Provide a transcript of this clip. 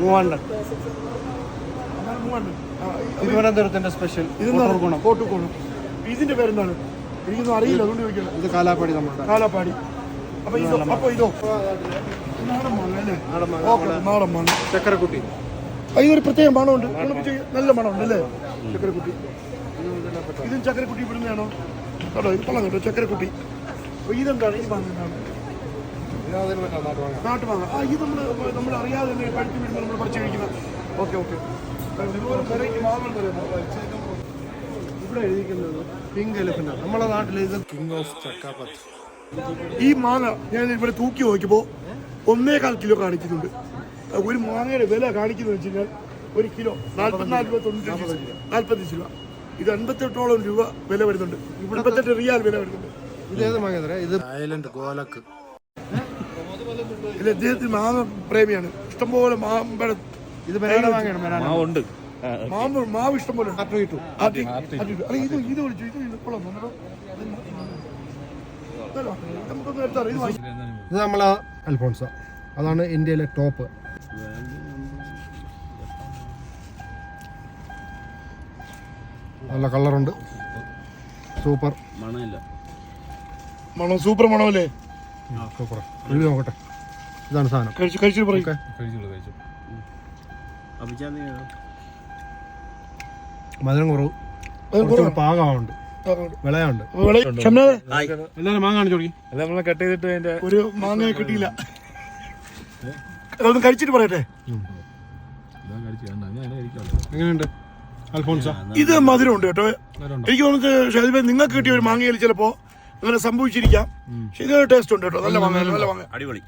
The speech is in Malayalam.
മൂവാണ്ടൻ തിരുവനന്തപുരത്തിന്റെ സ്പെഷ്യൽ ഇതെന്താണ്? ഗുണം കോട്ടുകോണം ഇതിന്റെ പേരെന്താണ്? എനിക്കൊന്നും അറിയില്ല അതുകൊണ്ട് ചോദിക്കണം ഇത് കാലാപ്പാടി നമ്മുടെ. കാലാപ്പാടി. അപ്പൊ ഇതോ അപ്പൊ ഇതോ. നാടൻ ചക്കരക്കുട്ടി. അതിനൊരു പ്രത്യേക മണമുണ്ട്. നല്ല മണമുണ്ട് അല്ലേ? ചക്കരക്കുട്ടി. ഇതും ചക്കരക്കുട്ടി ഇവിടുന്നാണോ? കേട്ടോ ഇത് കൊള്ളാം കേട്ടോ ചക്കരക്കുട്ടി. അപ്പൊ ഇതെന്താണ്? ഈ മാങ്ങ എന്താണ്? നാട്ടുമാങ്ങ ആ ഇത് നമ്മൾ നമ്മൾ അറിയാതെ തന്നെ പഠിച്ചു വരുമ്പോൾ നമ്മൾ പഠിച്ചു കഴിക്കുന്ന ഓക്കെ ഓക്കെ. ഇവിടെ എഴുതിക്കുന്നത് പിങ്ക് എലിഫന്റ് നമ്മുടെ നാട്ടിൽ ഇത് കിങ് ഓഫ് ചക്കാപ്പത്ത് ഈ മാങ്ങ ഞാൻ ഇവിടെ തൂക്കി നോക്കിയപ്പോൾ ഒന്നേകാൽ കിലോ കാണിക്കുന്നുണ്ട് ഒരു മാങ്ങയുടെ വില കാണിക്കുന്നത് വെച്ച് കഴിഞ്ഞാൽ ഒരു കിലോ നാൽപ്പത്തിനാല് രൂപ. തൊണ്ണൂറ്റഞ്ച് നാൽപ്പത്തഞ്ച് രൂപ. ഇത് അൻപത്തെട്ടോളം രൂപ വില വരുന്നുണ്ട്. അൻപത്തെട്ട് റിയാൽ വില വരുന്നുണ്ട്. ഇത് ഏത് മാങ്ങ തരാം ഇത് ഗോലക്ക്. ഇത് അദ്ദേഹത്തിന് മാങ്ങ പ്രേമിയാണ്. ഇഷ്ടംപോലെ മാമ്പഴ ഇത് ബനാന മാങ്ങയാണ് ബനാന ഉണ്ട് മാമ്പ മാവ് ഇഷ്ടംപോലെ പോലെ കിട്ടും ടു ആട്ടി- അല്ല, ഇത് ഇത് വിളിച്ചു ഇത് കൊള്ളാം നമ്മളെ അൽഫോൺസ. അതാണ് ഇന്ത്യയിലെ ടോപ്പ്. നല്ല കളറുണ്ട്. സൂപ്പർ. മണമില്ല. മണം സൂപ്പർ മണമല്ലേ? നോക്കട്ടെ. ഇതാണ് സാധനം. കഴിച്ചു കഴിച്ചു പറയും. കഴിച്ചോളൂ കഴിച്ചു അഭിച്ചാ നീ മധുരം കുറവ്. പാകമുണ്ട്. വിളയുണ്ട്. എല്ലാരും മാങ്ങ കാണിച്ചു തുടങ്ങി അല്ല നമ്മളെ കട്ട് ചെയ്തിട്ട് അതിന്റെ ഒരു മാങ്ങ കിട്ടിയില്ല. അതൊന്ന് കഴിച്ചിട്ട് പറയട്ടെ. എങ്ങനെയുണ്ട്? അൽഫോൺസ? ഇത് മധുരം ഉണ്ട് കേട്ടോ എനിക്ക് തോന്നുന്നത് ഷെൽബെ നിങ്ങൾക്ക് കിട്ടിയ ഒരു മാങ്ങയിൽ ചിലപ്പോ അങ്ങനെ സംഭവിച്ചിരിക്കാം. പക്ഷെ ഇത് ടേസ്റ്റ് ഉണ്ട് കേട്ടോ. നല്ല മാങ്ങ നല്ല മാങ്ങ അടിപൊളി.